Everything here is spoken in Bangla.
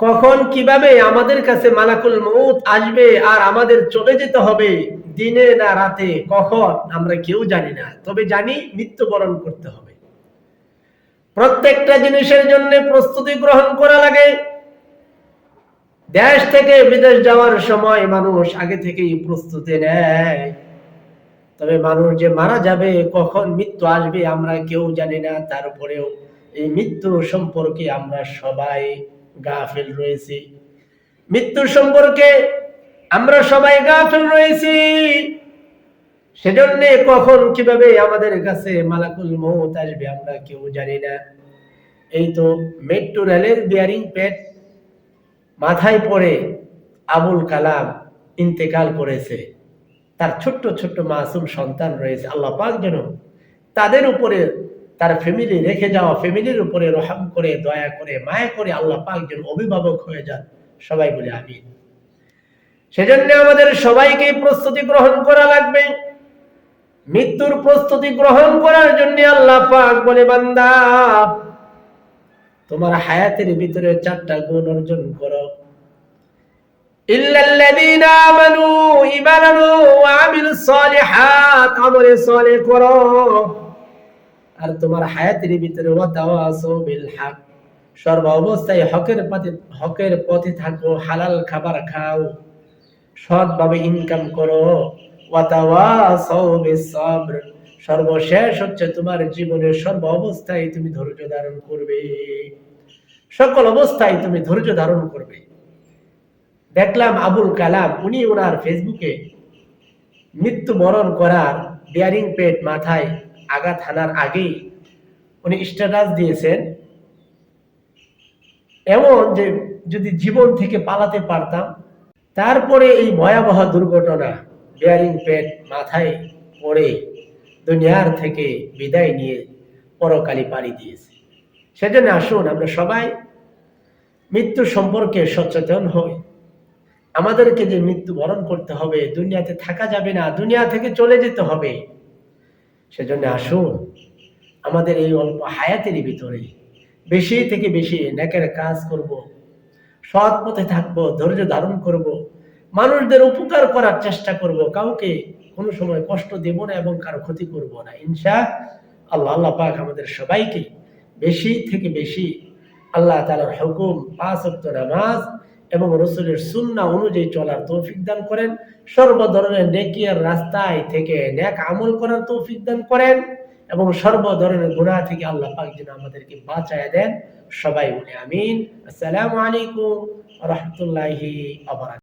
কখন, কীভাবে আমাদের কাছে মালাকুল মৌত আসবে আর আমাদের চলে যেতে হবে, দিনে না রাতে? কখন? আমরা কেউ জানি না। তবে জানি মৃত্যুবরণ করতে হবে। প্রত্যেকটা জিনিসের জন্য প্রস্তুতি গ্রহণ করা লাগে। দেশ থেকে বিদেশ যাওয়ার সময় মানুষ আগে থেকেই প্রস্তুতি নেয়। তবে মানুষ যে মারা যাবে, কখন মৃত্যু আসবে আমরা কেউ জানি না। তারপরেও এই মৃত্যু সম্পর্কে আমরা সবাই গাফেল রয়েছি। মৃত্যু সম্পর্কে আমরা সবাই গাফেল রয়েছি। সেজন্য কখন কীভাবে আমাদের কাছে মালাকুল মৌত আসবে আমরা কেউ জানি না। এই তো মেট্রো রেলের বিয়ারিং পেট মাথায় পড়ে আবুল কালাম ইন্তেকাল করেছে। তার ছোট্ট ছোট্ট মাসুম সন্তান রয়েছে, আল্লাহ পাক যেন তাদের উপরে তার ফ্যামিলি রেখে যাওয়া ফ্যামিলির উপরে রহম করে, দয়া করে, মায়া করে আল্লাহ পাক যেন অভিভাবক হয়ে যান। সবাই বলে আমি সেজন্য আমাদের সবাইকে প্রস্তুতি গ্রহণ করা লাগবে। মৃত্যুর প্রস্তুতি গ্রহণ করার জন্য আল্লাহ পাক বলে, বান্দা, তোমার হায়াতের ভিতরে চারটা গুণ অর্জন করো। ইল্লাল্লাযীনা আমানু ঈমান আনো ওয়া আমিলুস সালিহাত, আমলে সালেহ করো। আর তোমার হায়াতের ভিতরে বিল হক সর্ব অবস্থায় হকের পথে হকের পথে থাকো, হালাল খাবার খাও। সৎভাবে ইনকাম করো। সর্বশেষ হচ্ছে তোমার জীবনের সর্ব অবস্থায় তুমি ধৈর্য ধারণ করবে। সকল অবস্থায় তুমি ধৈর্য ধারণ করবে। দেখলাম আবুল কালাম, উনি ওনার ফেসবুকে মৃত্যুবরণ করার বিয়ারিং পেট মাথায় আঘাত হানার আগেই উনি স্ট্যাটাস দিয়েছেন। এমন যে যদি জীবন থেকে পালাতে পারতাম, তারপরে এই ভয়াবহ দুর্ঘটনা বিয়ারিং পেট মাথায় পড়ে দুনিয়ার থেকে বিদায় নিয়ে পরকালি পাড়ি দিয়েছে। সেজন্য আসুন আমরা সবাই মৃত্যু সম্পর্কে সচেতন হই। আমাদেরকে যে মৃত্যু বরণ করতে হবে, দুনিয়াতে থাকা যাবে না, দুনিয়া থেকে চলে যেতে হবে। সেজন্য আসুন। আমাদের এই অল্প হায়াতের ভিতরে বেশি থেকে বেশি নেকের কাজ করব, সৎ পথে থাকব, ধৈর্য ধারণ করব, মানুষদের উপকার করার চেষ্টা করব, কাউকে কোনো সময় কষ্ট দেব না এবং কারও ক্ষতি করব না। ইনশা আল্লাহ আল্লাহ পাক আমাদের সবাইকে বেশি থেকে বেশি আল্লাহ তালার হুকুম, পাঁচ নামাজ এবং রসুলের সুন্না অনুযায়ী চলার তৌফিক দান করেন। সর্ব ধরনের নেকিয়ার রাস্তায় থেকে নেক আমল করার তৌফিক দান করেন এবং সর্ব ধরনের গুণা থেকে আল্লাহ পাক যেন আমাদেরকে বাঁচায় দেন। সবাই বলে আমিন। আসসালামু আলাইকুম রহমতুল্লাহি আবরাক